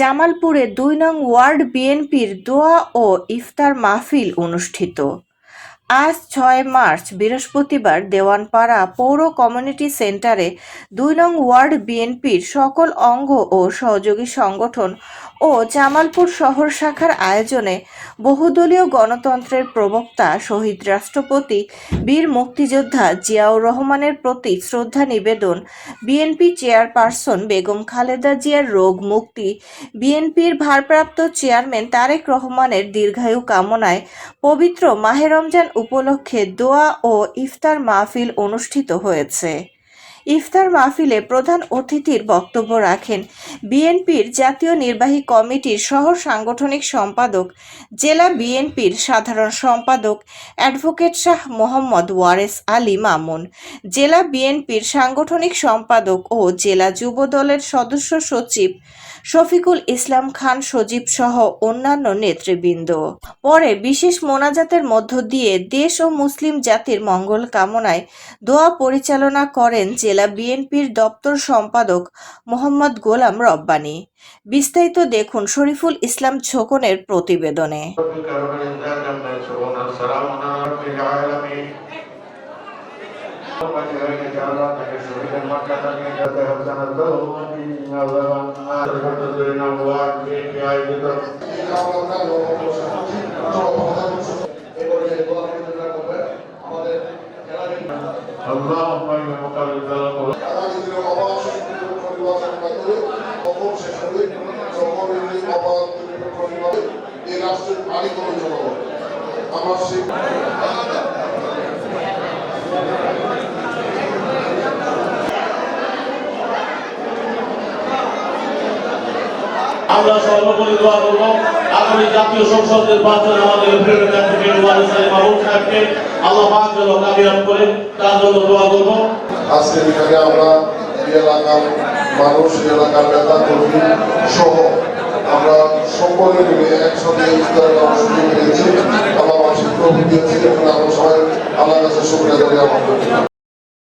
জামালপুরে দুই নং ওয়ার্ড বিএনপির দোয়া ও ইফতার মাহফিল অনুষ্ঠিত। আজ ছয় মার্চ, বৃহস্পতিবার দেওয়ানপাড়া পৌর কমিউনিটি সেন্টারে দুই নং ওয়ার্ড বিএনপির সকল অঙ্গ ও সহযোগী সংগঠন ও জামালপুর শহর শাখার আয়োজনে বহুদলীয় গণতন্ত্রের প্রবক্তা শহীদ রাষ্ট্রপতি, বীর মুক্তিযোদ্ধা জিয়াউর রহমানের প্রতি শ্রদ্ধা নিবেদন, বিএনপি চেয়ারপারসন বেগম খালেদা জিয়ার রোগ মুক্তি, বিএনপির ভারপ্রাপ্ত চেয়ারম্যান তারেক রহমানের দীর্ঘায়ু কামনায় পবিত্র মাহে রমজান উপলক্ষে দোয়া ও ইফতার মাহফিল অনুষ্ঠিত হয়েছে। ইফতার মাহফিলে প্রধান অতিথির বক্তব্য রাখেন বিএনপির জাতীয় নির্বাহী কমিটির সহ সাংগঠনিক সম্পাদক, জেলা বিএনপির সাধারণ সম্পাদক অ্যাডভোকেট শাহ মোহাম্মদ ওয়ারেস আলী মামুন, জেলা বিএনপির সাংগঠনিক সম্পাদক ও জেলা যুব দলের সদস্য সচিব শফিকুল ইসলাম খান সজীব সহ অন্যান্য নেতৃবৃন্দ। পরে বিশেষ মোনাজাতের মধ্য দিয়ে দেশ ও মুসলিম জাতির মঙ্গল কামনায় দোয়া পরিচালনা করেন জেলা বিএনপির দপ্তর সম্পাদক মোহাম্মদ গোলাম রব্বানি। বিস্তারিত দেখুন শরীফুল ইসলাম ছোকনের প্রতিবেদনে। আল্লাহ জনগণ আমার সর্বোপরি দোয়া করব আগামী জাতীয় সংসদ নির্বাচনে আমাদের সাহেবকে আল্লাহ করে, তার জন্য দোয়া করব। এখানে আমরা মানুষ, এলাকার নেতা, কর্মী সহ আমরা সকলে মিলে একসাথে ইফতার করার সুযোগ পেয়েছি। আল্লাহ মাসিক প্রভু দিয়েছি এবং আমরা সবাই আল্লাহ কাছে শুক্রিয়া করে আমার